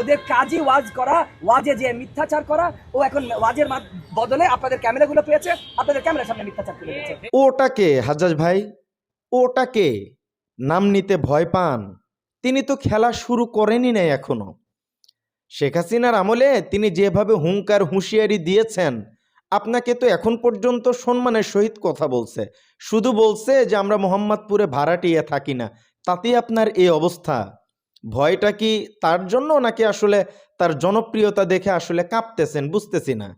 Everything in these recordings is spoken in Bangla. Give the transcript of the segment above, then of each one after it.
ওদের কাজই ওয়াজ করা, ওয়াজে যে মিথ্যাচার করা, ও এখন ওয়াজের বদলে আপনাদের ক্যামেরাগুলো পেয়েছে, আপনাদের ক্যামেরার সামনে মিথ্যাচার করে দিয়েছে। ওটাকে, হাজ্জাজ ভাই, ওটাকে নাম নিতে ভয় পান। তিনি তো খেলা শুরু করেনি নাই এখনও। শেখ হাসিনার আমলে তিনি যেভাবে হুঙ্কার হুঁশিয়ারি দিয়েছেন, আপনাকে তো এখন পর্যন্ত সম্মানের সহিত কথা বলছে। শুধু বলছে যে আমরা মোহাম্মদপুরে ভাড়াটিয়ে থাকি না, তাতেই আপনার এই অবস্থা। ভয়টা কি তার জন্য নাকি আসলে তার জনপ্রিয়তা দেখে আসলে কাঁপতেছেন, বুঝতেছি না।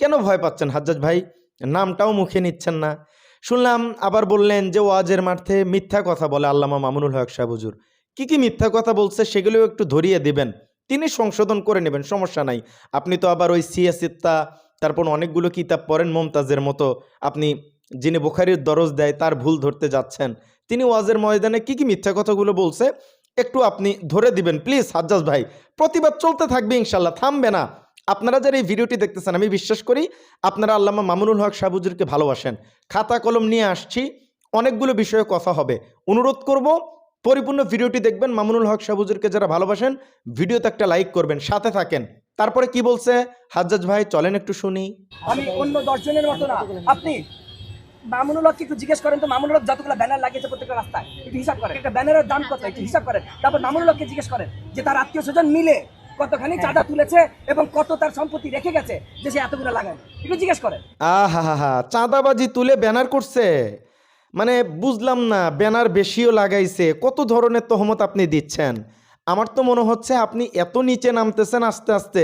কেন ভয় পাচ্ছেন হাজ্জাজ ভাই? নামটাও মুখে নিচ্ছেন না। শুনলাম আবার বললেন যে ওয়াজের মাঠে মিথ্যা কথা বলে আল্লামা মামুনুল হক সাহেব হুজুর। কি কি মিথ্যা কথা বলছে সেগুলোও একটু ধরিয়ে দিবেন। তিনি সংশোধন করে নেবেন, সমস্যা নাই। আপনি তো আবার ওই সিয়াসিত্তা তারপর অনেকগুলো কিতাব পড়েন মমতাজের মতো। আপনি যিনি বুখারির দরজ দেয় তার ভুল ধরতে যাচ্ছেন। তিনি ওয়াজের ময়দানে কি কি মিথ্যা কথাগুলো বলছে একটু আপনি ধরে দিবেন প্লিজ হাজ্জাজ ভাই। প্রতিবাদ চলতে থাকবে ইনশাল্লাহ থামবে না। আপনারা যারা এই ভিডিওটি দেখতেছেন, আমি বিশ্বাস করি আপনারা আল্লামা মামুনুল হক সাবুজুরকে ভালোবাসেন। খাতা কলম নিয়ে আসছি, অনেকগুলো বিষয়ে কথা হবে। অনুরোধ করব, পরিপূর্ণ ভিডিওটি দেখবেন, মামুনুল হক সাবুজুরকে যারা ভালোবাসেন ভিডিওতে একটা লাইক করবেন, সাথে থাকেন। তারপরে কি বলছে? হাজ্জাজ ভাই, চলেন একটু শুনি। আমি অন্য দশজনের মতো না। আপনি মামুনুল হককে একটু জিজ্ঞেস করেন তো মামুনুল হক যতগুলো ব্যানার লাগিয়েছে প্রত্যেকটা রাস্তায় একটু হিসাব করেন। একটা ব্যানারের দাম কত একটু হিসাব করেন। তারপর মামুনুল হককে জিজ্ঞেস করেন যে তার আত্মীয় স্বজন মিলে কতখানি চাঁদা তুলেছে এবং কত তার সম্পত্তি রেখে গেছে যে সে এতগুলো লাগায় একটু জিজ্ঞেস করেন। আহা হা হা চাঁদাবাজি তুলে ব্যানার করছে? মানে বুঝলাম না ব্যানার বেশিও লাগাইছে। কত ধরনের তহমত আপনি দিচ্ছেন? আমার তো মনে হচ্ছে আপনি এত নিচে নামতেছেন আস্তে আস্তে।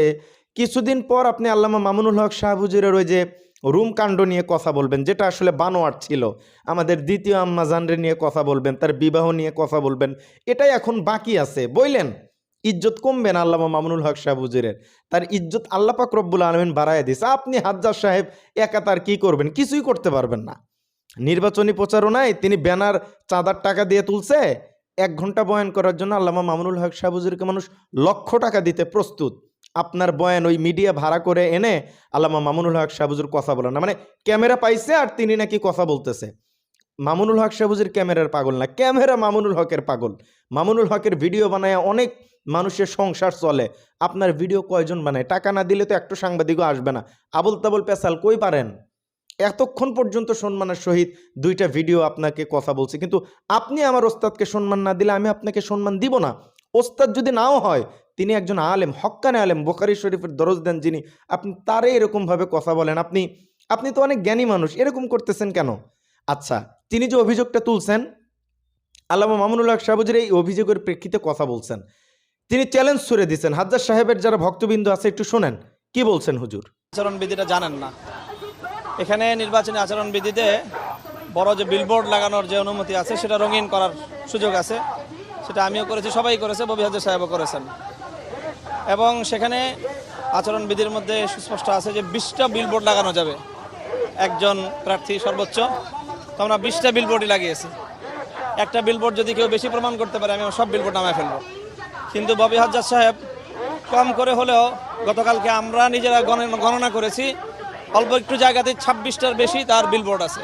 কিছুদিন পর আপনি আল্লামা মামুনুল হক শাহবুজুরের ওই যে রুম কাণ্ড নিয়ে কথা বলবেন, যেটা আসলে বানোয়ার ছিল। আমাদের দ্বিতীয় আম্মা জানরে নিয়ে কথা বলবেন, তার বিবাহ নিয়ে কথা বলবেন, এটাই এখন বাকি আছে। বইলেন, ইজ্জত কমবে না আল্লামা মামুনুল হক শাহবুজুরের তার ইজ্জত আল্লাহ পাক রব্বুল আলমিন বাড়ায় দিছে। আপনি হাজ্জার সাহেব একা তার কী করবেন? কিছুই করতে পারবেন না। নির্বাচনী প্রচারণায় তিনি ব্যানার, চাঁদার টাকা দিয়ে তুলছে। এক ঘণ্টা বয়ান করার জন্য আল্লামা মামুনুল হক সাবুজুরকে মানুষ লক্ষ টাকা দিতে প্রস্তুত। আপনার বয়ান ওই মিডিয়া ভাড়া করে এনে আল্লামা মামুনুল হক সাবুজুর কথা বলেন না। মানে ক্যামেরা পাইছে আর তিনি নাকি কথা বলতেছে। মামুনুল হক সাবুজুর ক্যামেরার পাগল না, ক্যামেরা মামুনুল হকের পাগল। মামুনুল হকের ভিডিও বানায় অনেক মানুষের সংসার চলে। আপনার ভিডিও কয়জন বানায়? টাকা না দিলে তো একটু সাংবাদিকও আসবে না। আবুল তাবুল পেশাল কই পারেন? এতক্ষণ পর্যন্ত সম্মানের সহিত দুইটা ভিডিও আপনাকে কথা বলছে। কিন্তু আপনি আমার ওস্তাদকে সম্মান না দিলে আমি আপনাকে সম্মান দিব না। ওস্তাদ যদি নাও হয় তিনি একজন আলেম, হক্কানে আলেম, বোখারি শরীফের দরজ দেন যিনি। আপনি তারে এরকমভাবে কথা বলেন, আপনি আপনি তো অনেক জ্ঞানী মানুষ, এরকম করতেছেন কেন? আচ্ছা তিনি যে অভিযোগটা তুলছেন, আল্লামা মামুনুল হক সাবুজের এই অভিযোগের প্রেক্ষিতে কথা বলছেন। তিনি চ্যালেঞ্জ ছুড়ে দিচ্ছেন হাজার সাহেবের যারা ভক্তবৃন্দ আছে, একটু শোনেন, কি বলছেন হুজুর? আচরণবিধিটা জানেন না। এখানে নির্বাচনী আচরণবিধিতে বড় যে বিলবোর্ড লাগানোর যে অনুমতি আছে, সেটা রঙিন করার সুযোগ আছে। সেটা আমিও করেছি, সবাই করেছে, ববি হাজার সাহেবও করেছেন। এবং সেখানে আচরণবিধির মধ্যে সুস্পষ্ট আছে যে বিশটা বিলবোর্ড লাগানো যাবে। একজন প্রার্থী সর্বোচ্চ। তো আমরা বিশটা বিলবোর্ডই লাগিয়েছি। একটা বিলবোর্ড যদি কেউ বেশি প্রমাণ করতে পারে, আমি সব বিলবোর্ড নামায় ফেলব। কিন্তু ববি হাজার সাহেব কম করে হলেও গতকালকে আমরা নিজেরা গণ- গণনা করেছি, অল্প একটু জায়গাতে ছাব্বিশটার বেশি তার বিলবোর্ড আছে।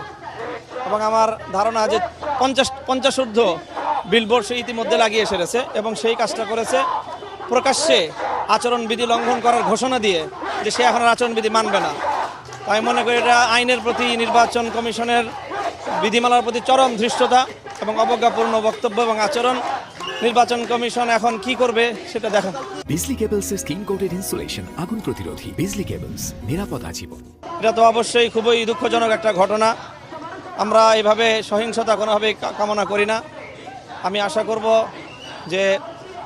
এবং আমার ধারণা যে পঞ্চাশ পঞ্চাশ ঊর্ধ্ব বিলবোর্ড সে ইতিমধ্যে লাগিয়ে সেরেছে এবং সেই কাজটা করেছে প্রকাশ্যে আচরণবিধি লঙ্ঘন করার ঘোষণা দিয়ে যে সে এখন আর আচরণবিধি মানবে না। আমি মনে করি এটা আইনের প্রতি নির্বাচন কমিশনের বিধিমালার প্রতি চরম ধৃষ্টতা এবং অবজ্ঞাপূর্ণ বক্তব্য এবং আচরণ। নির্বাচন কমিশন এখন কি করবে সেটা দেখা বিজলি কেবলসের স্কিন কোটেড ইনসুলেশন আগুন প্রতিরোধী বিজলি কেবলস নিরাপদ আজীবন। এটা তো অবশ্যই খুবই দুঃখজনক একটা ঘটনা। আমরা এভাবে সহিংসতা কোনোভাবেই কা- কামনা করি না। আমি আশা করব যে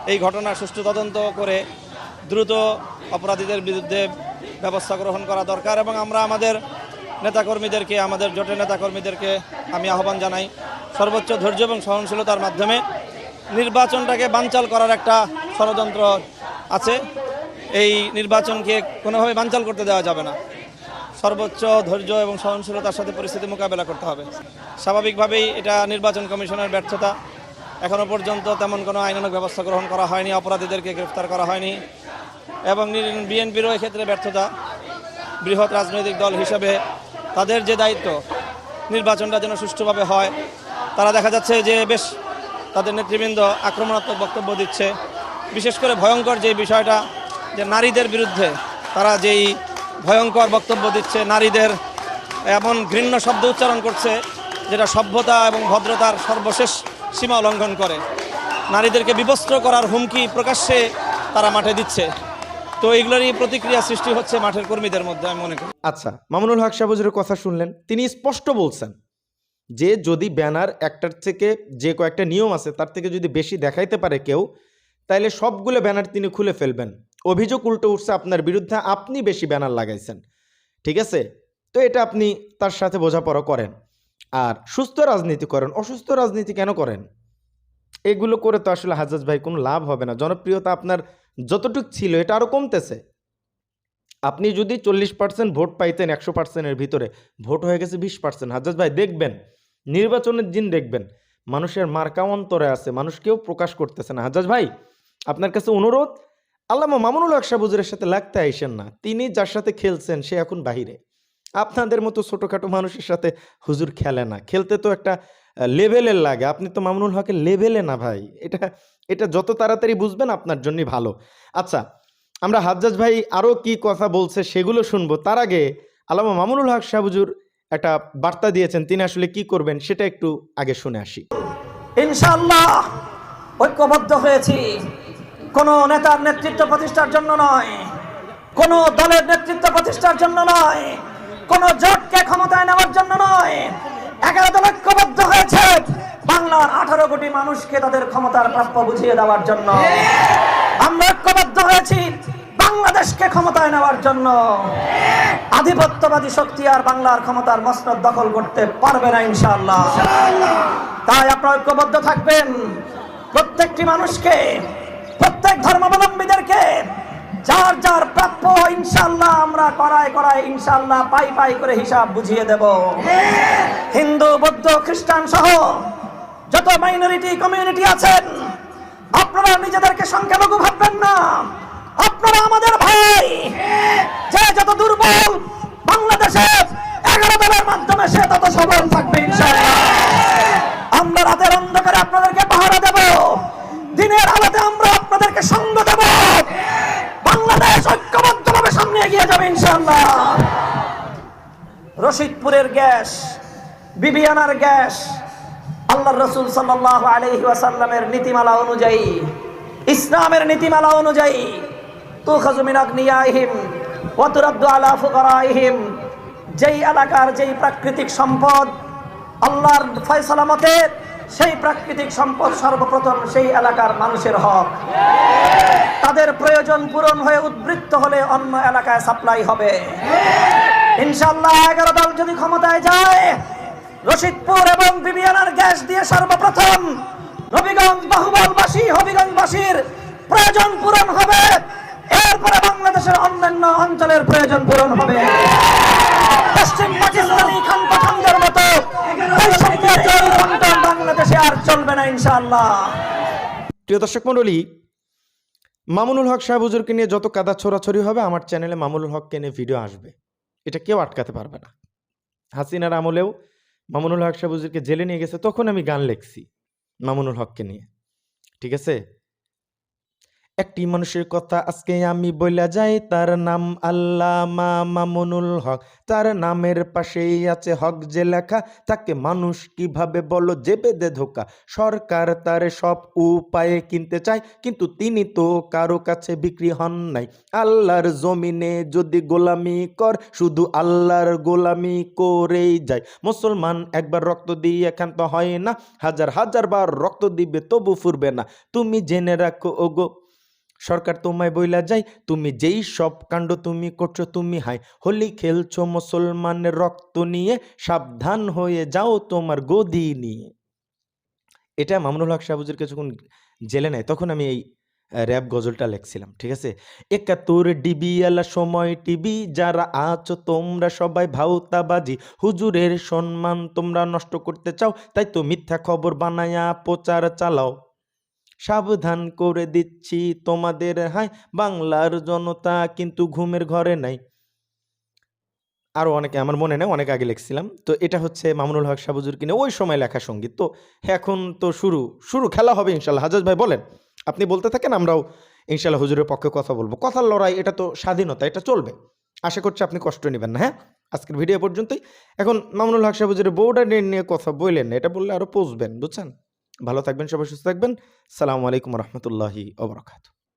এই ঘটনা সুষ্ঠু তদন্ত করে দ্রুত অপরাধীদের বিরুদ্ধে ব্যবস্থা গ্রহণ করা দরকার এবং আমরা আমাদের নেতাকর্মীদেরকে, আমাদের জোটের নেতাকর্মীদেরকে আমি আহ্বান জানাই সর্বোচ্চ ধৈর্য এবং সহনশীলতার মাধ্যমে নির্বাচনটাকে বানচাল করার একটা ষড়যন্ত্র আছে। এই নির্বাচনকে কোনোভাবে বানচাল করতে দেওয়া যাবে না। সর্বোচ্চ ধৈর্য এবং সহনশীলতার সাথে পরিস্থিতি মোকাবেলা করতে হবে। স্বাভাবিকভাবেই এটা নির্বাচন কমিশনের ব্যর্থতা। এখনও পর্যন্ত তেমন কোনো আইনানুগ ব্যবস্থা গ্রহণ করা হয়নি, অপরাধীদেরকে গ্রেফতার করা হয়নি। এবং বিএনপিরও এক্ষেত্রে ব্যর্থতা বৃহৎ রাজনৈতিক দল হিসেবে তাদের যে দায়িত্ব, নির্বাচনটা যেন সুষ্ঠুভাবে হয়, তারা দেখা যাচ্ছে যে বেশ তাদের নেতৃবৃন্দ আক্রমণাত্মক বক্তব্য দিচ্ছে। বিশেষ করে ভয়ঙ্কর যে বিষয়টা, যে নারীদের বিরুদ্ধে তারা যেই ভয়ঙ্কর বক্তব্য দিচ্ছে, নারীদের এমন ঘৃণ্য শব্দ উচ্চারণ করছে, যেটা সভ্যতা এবং ভদ্রতার সর্বশেষ সীমা লঙ্ঘন করে। নারীদেরকে বিবস্ত্র করার হুমকি প্রকাশ্যে তারা মাঠে দিচ্ছে। তো এইগুলোরই প্রতিক্রিয়া সৃষ্টি হচ্ছে মাঠের কর্মীদের মধ্যে, আমি মনে করি। আচ্ছা মামুনুল হক সাহুজুরের কথা শুনলেন। তিনি স্পষ্ট বলছেন যে, যদি ব্যানার একটার থেকে যে কয়েকটা নিয়ম আছে, তার থেকে যদি বেশি দেখাইতে পারে কেউ, তাইলে সবগুলো ব্যানার তিনি খুলে ফেলবেন। অভিযোগ উল্টো উঠছে আপনার বিরুদ্ধে, আপনি বেশি ব্যানার লাগাইছেন। ঠিক আছে? তো এটা আপনি তার সাথে বোঝাপড়া করেন। আর সুস্থ রাজনীতি করেন। অসুস্থ রাজনীতি কেন করেন? এগুলো করে তো আসলে হাজাজ ভাই কোনো লাভ হবে না। জনপ্রিয়তা আপনার যতটুক ছিল, এটা আরও কমতেছে। আপনি যদি চল্লিশ পার্সেন্ট ভোট পাইতেন একশো পার্সেন্টের ভিতরে, ভোট হয়ে গেছে বিশ পার্সেন্ট হাজাজ ভাই, দেখবেন, নির্বাচনের দিন দেখবেন, মানুষের মার্কা অন্তরে আছে মানুষকেও প্রকাশ করতেছে না। হাজাজ ভাই, আপনার কাছে অনুরোধ, আল্লামা মামুনুল হক সাবুজুরের সাথে লাগতে আইসেন না। তিনি যার সাথে খেলছেন, সে এখন বাহিরে। আপনাদের মতো ছোটোখাটো মানুষের সাথে হুজুর খেলে না। খেলতে তো একটা লেভেলের লাগে। আপনি তো মামুনুল হকের লেভেলে না ভাই। এটা এটা যত তাড়াতাড়ি বুঝবেন আপনার জন্যই ভালো। আচ্ছা আমরা হাজ্জাজ ভাই আরও কি কথা বলছে সেগুলো শুনব। তার আগে আলামা মামুনুল হক সাহুজুর একটা বার্তা দিয়েছেন। তিনি আসলে কি করবেন সেটা একটু আগে শুনে আসি। ইনশাল্লাহ ঐক্যবদ্ধ হয়েছি। কোনো নেতার নেতৃত্ব প্রতিষ্ঠার জন্য নয়। কোনো দলের নেতৃত্ব প্রতিষ্ঠার জন্য নয়। কোন জোটকে ক্ষমতায় নেওয়ার জন্য নয়। এগারো দল ঐক্যবদ্ধ হয়েছে। বাংলার আঠারো কোটি মানুষকে তাদের ক্ষমতার প্রাপ্য বুঝিয়ে দেওয়ার জন্য। আমরা ঐক্যবদ্ধ হয়েছি বাংলাদেশকে ক্ষমতায় নেওয়ার জন্য। আধিপত্যবাদী শক্তি আর বাংলার ক্ষমতার মসনদ দখল করতে পারবে না, ইনশাআল্লাহ। তাই আপনারা ঐক্যবদ্ধ থাকবেন। প্রত্যেকটি মানুষকে, প্রত্যেক ধর্মাবলম্বীদেরকে যার যার প্রাপ্য ইনশাল্লাহ আমরা করায় করায় ইনশাল্লাহ পাই পাই করে হিসাব বুঝিয়ে দেব। হিন্দু, বৌদ্ধ, খ্রিস্টান সহ যত মাইনরিটি কমিউনিটি আছেন, আপনারা নিজেদেরকে সংখ্যালঘু ভাববেন না। আপনারা আমাদের ভাই। যে যত দুর্বল বাংলাদেশে, এগারো দলের মাধ্যমে সে তত সবল থাকবে, ইনশাআল্লাহ। আমরা রাতের অন্ধকারে আপনাদেরকে গ্যাস বিবিয়ানার গ্যাস আল্লাহ রসুল সাল্লাহ আলহি ওয়াসাল্লামের নীতিমালা অনুযায়ী, ইসলামের নীতিমালা অনুযায়ী তু খাজুমিন আগ্নিয়াহিম ওয়াতুরাদ্দু আলা যেই এলাকার যেই প্রাকৃতিক সম্পদ আল্লাহর ফয়সালা মতে, সেই প্রাকৃতিক সম্পদ সর্বপ্রথম সেই এলাকার মানুষের হক। তাদের প্রয়োজন পূরণ হয়ে উদ্বৃত্ত হলে অন্য এলাকায় সাপ্লাই হবে। ইনশাল্লাহ এগারো দল যদি ক্ষমতায় যায়, রশিদপুর এবং বিবিয়ানার গ্যাস দিয়ে সর্বপ্রথম নবীগঞ্জ বাহুবলবাসী, হবিগঞ্জবাসীর প্রয়োজন পূরণ হবে। এরপরে বাংলাদেশের অন্যান্য অঞ্চলের প্রয়োজন পূরণ হবে। পশ্চিম পাকিস্তানি খান মতো বাংলাদেশে আর চলবে না ইনশাআল্লাহ। প্রিয় দর্শক মণ্ডলী, মামুনুল হক সাহেব হুজুরকে নিয়ে যত কাদা ছোড়াছড়ি হবে, আমার চ্যানেলে মামুনুল হককে নিয়ে ভিডিও আসবে। এটা কেউ আটকাতে পারবে না। হাসিনার আমলেও মামুনুল হক সাহেব হুজুরকে জেলে নিয়ে গেছে, তখন আমি গান লিখছি মামুনুল হককে নিয়ে। ঠিক আছে? একটি মানুষের কথা আজকে আমি বইলা যাই, তার নাম আল্লামা মামুনুল হক। তার নামের পাশেই আছে হক যে লেখা, তাকে মানুষ কীভাবে বলো যে বেদে ধোকা? সরকার তার সব উপায়ে কিনতে চায়, কিন্তু তিনি তো কারও কাছে বিক্রি হন নাই। আল্লাহর জমিনে যদি গোলামি কর, শুধু আল্লাহর গোলামি করেই যায়। মুসলমান একবার রক্ত দিয়ে ক্ষান্ত হয় না, হাজার হাজার বার রক্ত দিবে, তবু ফুরবে না। তুমি জেনে রাখো, ওগো সরকার তোমায় বইলা যায়, তুমি যেই সব কাণ্ড তুমি করছ তুমি হাই হোলি খেলছো মুসলমানের রক্ত নিয়ে, সাবধান হয়ে যাও তোমার গদি নিয়ে। এটা মামুনুল হক সাহুজুরকে যখন জেলে নেয়, তখন আমি এই র্যাব গজলটা লেখছিলাম, ঠিক আছে? একাত্তর ডিবি এলা সময় টিভি যারা আছো তোমরা সবাই ভাউতাবাজি হুজুরের সম্মান তোমরা নষ্ট করতে চাও, তাই তো মিথ্যা খবর বানায়া প্রচার চালাও। সাবধান করে দিচ্ছি তোমাদের, হাই, বাংলার জনতা কিন্তু ঘুমের ঘরে নাই। আরও অনেকে, আমার মনে নেই, অনেক আগে লিখছিলাম। তো এটা হচ্ছে মামুনুল হক সাবুজুর কিনে ওই সময় লেখা সংগীত। তো এখন তো শুরু শুরু খেলা হবে ইনশাল্লাহ। হাজাজ ভাই বলেন, আপনি বলতে থাকেন, আমরাও ইনশাল্লাহ হুজুরের পক্ষে কথা বলব। কথার লড়াই, এটা তো স্বাধীনতা, এটা চলবে। আশা করছি আপনি কষ্ট নেবেন না হ্যাঁ? আজকের ভিডিও পর্যন্তই। এখন মামুনুল হক সাহেব হুজুরের বউটা নিয়ে কথা বললেন, এটা বললে আরও পৌঁছবেন বুঝছেন? ভালো থাকবেন সবাই সুস্থ থাকবেন। সালামু আলাইকুম রহমতুল্লাহি ওবরাকাতু